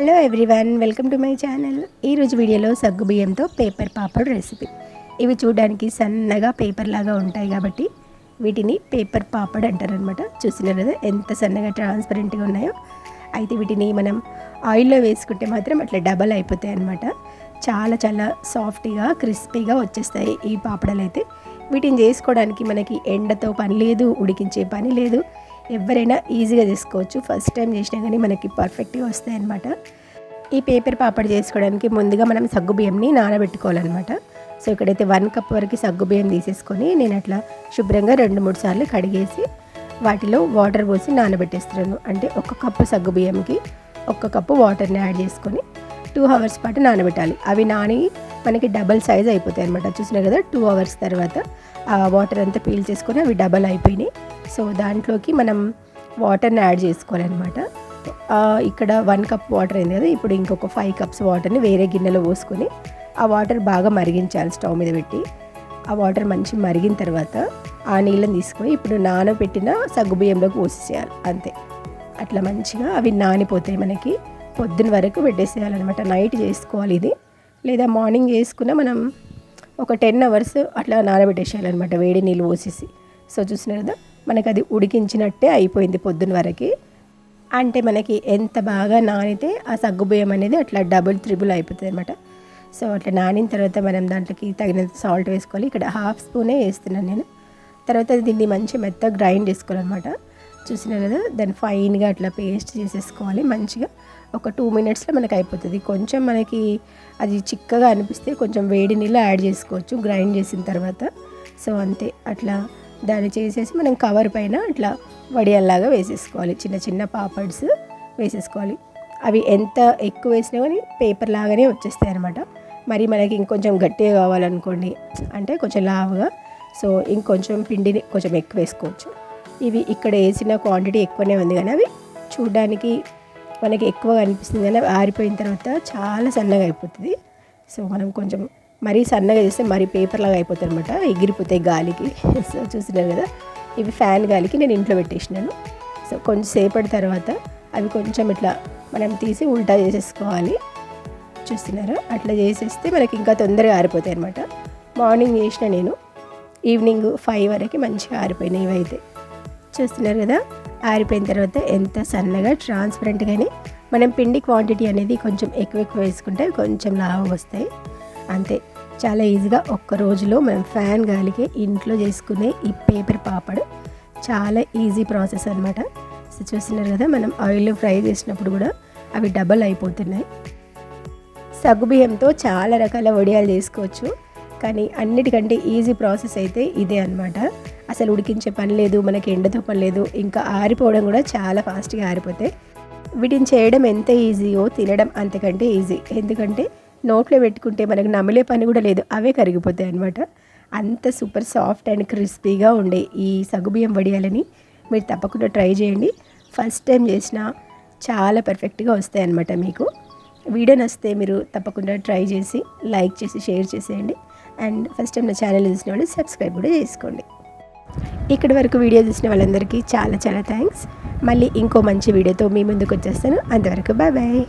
Hello everyone welcome to my channel ఈరోజు వీడియోలో సగ్గు బియ్యంతో పేపర్ పాపడ్ రెసిపీ ఇవి చూడడానికి సన్నగా పేపర్ లాగా ఉంటాయి కాబట్టి వీటిని పేపర్ పాపడ్ అంటారనమాట చూసినారు కదా ఎంత సన్నగా ట్రాన్స్పరెంట్గా ఉన్నాయో. అయితే వీటిని మనం ఆయిల్లో వేసుకుంటే మాత్రం అట్లా డబల్ అయిపోతాయి అనమాట చాలా చాలా సాఫ్ట్గా క్రిస్పీగా వచ్చేస్తాయి ఈ పాపడలు అయితే వీటిని చేసుకోవడానికి మనకి ఎండతో పని లేదు ఉడికించే పని లేదు. ఎవరైనా ఈజీగా చేసుకోవచ్చు ఫస్ట్ టైం చేసినా కానీ మనకి పర్ఫెక్ట్గా వస్తాయి అనమాట ఈ పేపర్ పాపడ్ చేసుకోవడానికి ముందుగా మనం సగ్గు బియ్యంని నానబెట్టుకోవాలన్నమాట. సో ఇక్కడైతే వన్ కప్ వరకు సగ్గు బియ్యం తీసేసుకొని నేను అట్లా శుభ్రంగా రెండు మూడు సార్లు కడిగేసి వాటిలో వాటర్ పోసి నానబెట్టేస్తున్నాను. అంటే ఒక కప్పు సగ్గు బియ్యంకి ఒక కప్పు వాటర్ని యాడ్ చేసుకొని టూ అవర్స్ పాటు నానబెట్టాలి. అవి నాని మనకి డబల్ సైజ్ అయిపోతాయి అనమాట చూసినా కదా టూ అవర్స్ తర్వాత ఆ వాటర్ అంతా పీల్ చేసుకొని అవి డబల్ అయిపోయినాయి. సో దాంట్లోకి మనం వాటర్ని యాడ్ చేసుకోవాలన్నమాట. ఇక్కడ వన్ కప్ వాటర్ అయింది కదా ఇప్పుడు ఇంకొక ఫైవ్ కప్స్ వాటర్ని వేరే గిన్నెలో పోసుకొని ఆ వాటర్ బాగా మరిగించాలి స్టవ్ మీద పెట్టి. ఆ వాటర్ మంచి మరిగిన తర్వాత ఆ నీళ్ళని తీసుకొని ఇప్పుడు నానబెట్టిన సగ్గుబియ్యంలోకి పోసేసేయాలి అంతే. అట్లా మంచిగా అవి నానిపోతాయి మనకి. పొద్దున వరకు పెట్టేసేయాలన్నమాట. నైట్ చేసుకోవాలి ఇది. లేదా మార్నింగ్ వేసుకున్న మనం ఒక టెన్ అవర్స్ అట్లా నానబెట్టేసేయాలన్నమాట వేడి నీళ్ళు పోసేసి. సో చూసిన కదా మనకి అది ఉడికించినట్టే అయిపోయింది పొద్దున వరకు. అంటే మనకి ఎంత బాగా నానితే ఆ సగ్గుబియ్యం అనేది అట్లా డబుల్ త్రిబుల్ అయిపోతుంది అనమాట సో అట్లా నానిన తర్వాత మనం దాంట్లోకి తగినంత సాల్ట్ వేసుకోవాలి. ఇక్కడ హాఫ్ స్పూనే వేస్తున్నాను నేను. తర్వాత దీన్ని మంచి మెత్త గ్రైండ్ చేసుకోవాలన్నమాట. చూసినారు కదా దాన్ని ఫైన్గా అట్లా పేస్ట్ చేసేసుకోవాలి మంచిగా. ఒక టూ మినిట్స్లో మనకి అయిపోతుంది కొంచెం మనకి అది చిక్కగా అనిపిస్తే కొంచెం వేడి నీళ్ళు యాడ్ చేసుకోవచ్చు గ్రైండ్ చేసిన తర్వాత. సో అంతే. అట్లా దాన్ని చేసేసి మనం కవర్ పైన అట్లా వడియాల్లాగా వేసేసుకోవాలి. చిన్న చిన్న పాపడ్స్ వేసేసుకోవాలి. అవి ఎంత ఎక్కువ వేసినా కానీ పేపర్ లాగానే వచ్చేస్తాయి అనమాట మరి మనకి ఇంకొంచెం గట్టిగా కావాలనుకోండి అంటే కొంచెం లావుగా. సో ఇంకొంచెం పిండిని కొంచెం ఎక్కువ వేసుకోవచ్చు. ఇవి ఇక్కడ వేసిన క్వాంటిటీ ఎక్కువనే ఉంది కానీ అవి చూడడానికి మనకి ఎక్కువగా అనిపిస్తుంది కానీ ఆరిపోయిన తర్వాత చాలా సన్నగా అయిపోతుంది. సో మనం కొంచెం మరీ సన్నగా చేస్తే మరీ పేపర్లాగా అయిపోతుంది అనమాట ఎగిరిపోతాయి గాలికి. సో చూసినారు కదా ఇవి ఫ్యాన్ గాలికి నేను ఇంట్లో పెట్టేసినాను. సో కొంచెం సేపటి తర్వాత అవి కొంచెం ఇట్లా మనం తీసి ఉల్టా చేసేసుకోవాలి. చూస్తున్నారు? అట్లా చేసేస్తే మనకి ఇంకా తొందరగా ఆరిపోతాయి అనమాట మార్నింగ్ చేసిన నేను. ఈవినింగ్ ఫైవ్ వరకు మంచిగా ఆరిపోయినాయి ఇవైతే. చూస్తున్నారు కదా? ఆరిపోయిన తర్వాత ఎంత సన్నగా ట్రాన్స్పరెంట్గానే మనం పిండి క్వాంటిటీ అనేది కొంచెం ఎక్కువ ఎక్కువ వేసుకుంటే కొంచెం లాభం వస్తాయి. అంతే. చాలా ఈజీగా ఒక్క రోజులో మనం ఫ్యాన్ గాలికి ఇంట్లో చేసుకునే ఈ పేపర్ పాపడ్ చాలా ఈజీ ప్రాసెస్ అనమాట సో చూస్తున్నారు కదా మనం ఆయిల్ ఫ్రై చేసినప్పుడు కూడా అవి డబల్ అయిపోతున్నాయి. సగ్గుబియ్యంతో చాలా రకాల వడియాలు చేసుకోవచ్చు. కానీ అన్నిటికంటే ఈజీ ప్రాసెస్ అయితే ఇదే అనమాట అసలు ఉడికించే పని లేదు మనకి ఎండతో పని లేదు ఇంకా ఆరిపోవడం కూడా చాలా ఫాస్ట్గా ఆరిపోతాయి వీటిని చేయడం ఎంత ఈజీయో తినడం అంతకంటే ఈజీ. ఎందుకంటే నోట్లో పెట్టుకుంటే మనకు నమిలే పని కూడా లేదు అవే కరిగిపోతాయి అనమాట అంత సూపర్ సాఫ్ట్ అండ్ క్రిస్పీగా ఉండే ఈ సగుబియ్యం వడియాలని మీరు తప్పకుండా ట్రై చేయండి. ఫస్ట్ టైం చేసిన చాలా పర్ఫెక్ట్గా వస్తాయి అనమాట మీకు. వీడియో నచ్చితే మీరు తప్పకుండా ట్రై చేసి లైక్ చేసి షేర్ చేసేయండి. అండ్ ఫస్ట్ టైం నా ఛానల్ చూసిన వాళ్ళు సబ్స్క్రైబ్ కూడా చేసుకోండి. ఇక్కడి వరకు వీడియో చూసిన వాళ్ళందరికీ చాలా చాలా థ్యాంక్స్. మళ్ళీ ఇంకో మంచి వీడియోతో మీ ముందుకు వచ్చేస్తాను. అంతవరకు బాయ్ బాయ్